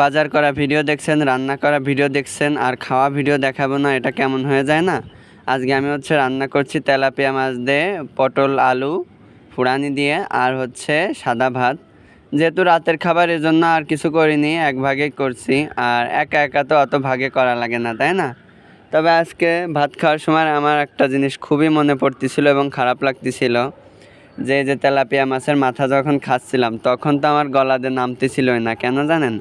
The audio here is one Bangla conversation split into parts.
বাজার করা ভিডিও দেখছেন, রান্না করা ভিডিও দেখছেন, আর খাওয়া ভিডিও দেখাবো না, এটা কেমন হয়ে যায় না? আজকে আমি হচ্ছে রান্না করছি তেলাপিয়া মাছ দিয়ে, পটল, আলু ফুরানি দিয়ে, আর হচ্ছে সাদা ভাত। যেহেতু রাতের খাবার জন্য আর কিছু করিনি, এক ভাগে করছি, আর একা একা তো অত ভাগে করা লাগে না, তাই না? তবে আজকে ভাত খাওয়ার সময় আমার একটা জিনিস খুবই মনে পড়তেছিল এবং খারাপ লাগতেছিল, যে যে তেলাপিয়া মাছের মাথা যখন খাচ্ছিলাম, তখন তো আমার গলাতে নামতেছিলই না, কেন জানেন?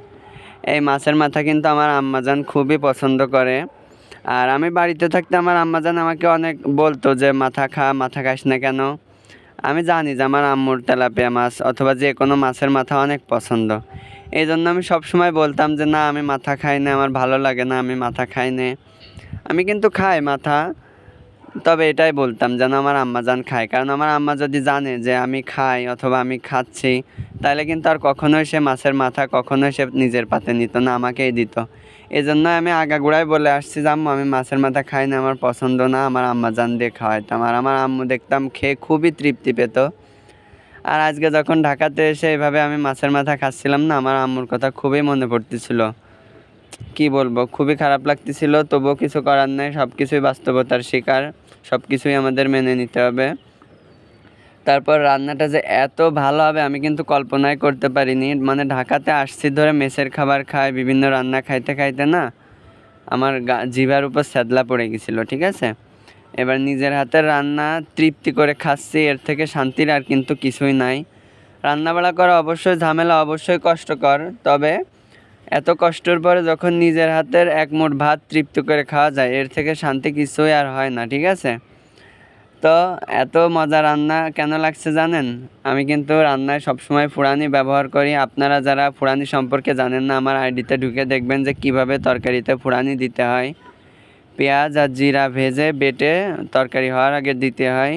এই মাছের মাথা কিন্তু আমার আম্মাজান খুবই পছন্দ করে। আর আমি বাড়িতে থাকতে আমার আম্মাজান আমাকে অনেক বলতো যে, মাথা খা, মাথা খাস না কেন? আমি জানি যে, আমার আম্মুর তেলাপিয়া মাছ অথবা যে কোনো মাছের মাথা অনেক পছন্দ। এই জন্য আমি সবসময় বলতাম যে, না, আমি মাথা খাই না, আমার ভালো লাগে না, আমি মাথা খাই না। আমি কিন্তু খাই মাথা, তবে এটাই বলতাম যেন আমার আম্মা জান খায়। কারণ আমার আম্মা যদি জানে যে, আমি খাই অথবা আমি খাচ্ছি তাহলে কিন্তু আর কখনোই সে মাছের মাথা, কখনোই সে নিজের পাতে নিত না, আমাকেই দিত। এই জন্য আমি আগাগোড়ায় বলে আসছি, যে আম্মু, আমি মাছের মাথা খাই না, আমার পছন্দ না, আমার আম্মা জান দিয়ে খাওয়াইতাম। আর আমার আম্মু দেখতাম খেয়ে খুবই তৃপ্তি পেত। আর আজকে যখন ঢাকাতে এসে এভাবে আমি মাছের মাথা খাচ্ছিলাম না, আমার আম্মুর কথা খুবই মনে পড়তেছিল। কি বলব, খুবই খারাপ লাগতেছিল, তবুও কিছু করার নেই সব কিছুই বাস্তবতার শিকার সব কিছুই আমাদের মেনে নিতে হবে। তারপর রান্নাটা যে এত ভালো হবে আমি কিন্তু কল্পনাই করতে পারিনি। মানে ঢাকাতে আসছি ধরে মেসের খাবার খাই, বিভিন্ন রান্না খাইতে খাইতে না আমার গা, জিভার উপর স্যাদলা পড়ে গেছিল, ঠিক আছে? এবার নিজের হাতের রান্না তৃপ্তি করে খাচ্ছি, এর থেকে শান্তির আর কিন্তু কিছুই নাই। রান্নাবাড়া করা অবশ্যই ঝামেলা, অবশ্যই কষ্টকর, তবে এত কষ্টের পরে যখন নিজের হাতের এক ভাত তৃপ্তি করে খাওয়া যায়, এর থেকে শান্তি কিছুই আর হয় না, ঠিক আছে? তো এত মজা রান্না কেন লাগছে জানেন? আমি কিন্তু রান্নায় সবসময় ফুরানি ব্যবহার করি। আপনারা যারা ফুরানি সম্পর্কে জানেন না, আমার আইডিতে ঢুকে দেখবেন যে কীভাবে তরকারিতে ফুরানি দিতে হয়। পেঁয়াজ আর জিরা ভেজে বেটে তরকারি হওয়ার আগে দিতে হয়।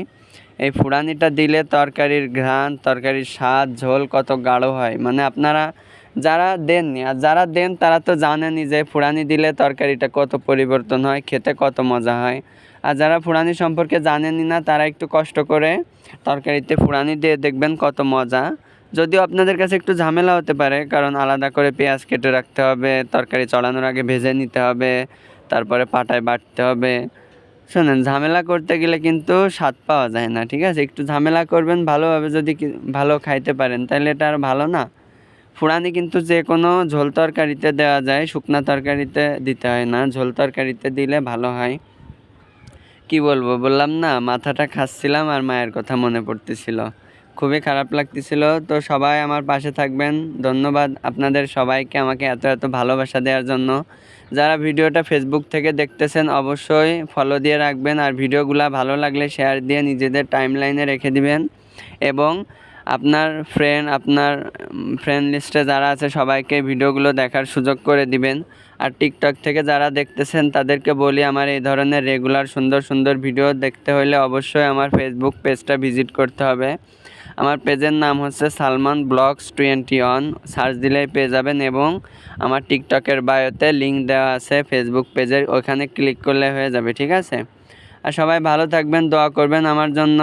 এই ফুরানিটা দিলে তরকারির ঘ্রাণ, তরকারির স্বাদ, ঝোল কত গাঢ় হয়। মানে আপনারা যারা দেননি, আর যারা দেন তারা তো জানেনই যে ফুরানি দিলে তরকারিটা কত পরিবর্তন হয়, খেতে কত মজা হয়। আর যারা ফুরানি সম্পর্কে জানেনই না, তারা একটু কষ্ট করে তরকারিতে ফুরানি দিয়ে দেখবেন কত মজা। যদিও আপনাদের কাছে একটু ঝামেলা হতে পারে, কারণ আলাদা করে পেঁয়াজ কেটে রাখতে হবে, তরকারি চড়ানোর আগে ভেজে নিতে হবে, তারপরে পাটায় বাটতে হবে। শোনেন, ঝামেলা করতে গেলে কিন্তু স্বাদ পাওয়া যায় না, ঠিক আছে? একটু ঝামেলা করবেন, ভালোভাবে যদি ভালো খাইতে পারেন, তাহলে এটা আর ভালো না। ফুরানি কিন্তু যে কোনো ঝোল তরকারিতে দেওয়া যায়, শুকনা তরকারিতে দিতে হয় না। ঝোল তরকারিতে দিলে ভালো হয়। কি বলব? বললাম না, মাথাটা খাচ্ছিলাম আর মায়ের কথা মনে পড়তেছিল। খুবই খারাপ লাগতেছিল। তো সবাই আমার পাশে থাকবেন। ধন্যবাদ আপনাদের সবাইকে আমাকে এত এত ভালোবাসা দেওয়ার জন্য। যারা ভিডিওটা ফেসবুক থেকে দেখতেছেন, অবশ্যই ফলো দিয়ে রাখবেন। আর ভিডিওগুলো ভালো লাগলে শেয়ার দিয়ে নিজেদের টাইমলাইনে রেখে দিবেন। এবং আপনার ফ্রেন্ড আপনার ফ্রেন্ড লিস্টে যারা আছে, সবাইকে ভিডিওগুলো দেখার সুযোগ করে দিবেন। আর টিকটক থেকে যারা দেখতেছেন, তাদেরকে বলি আমার এই ধরনের রেগুলার সুন্দর সুন্দর ভিডিও দেখতে হলে অবশ্যই আমার ফেসবুক পেজটা ভিজিট করতে হবে। আমার পেজের নাম হচ্ছে Salman blogs twenty one. Search দিলেই পেয়ে যাবেন এবং আমার টিকটকের বায়োতে লিঙ্ক দেওয়া আছে ফেসবুক পেজের ওখানে ক্লিক করলে হয়ে যাবে, ঠিক আছে? আর সবাই ভালো থাকবেন, দোয়া করবেন আমার জন্য।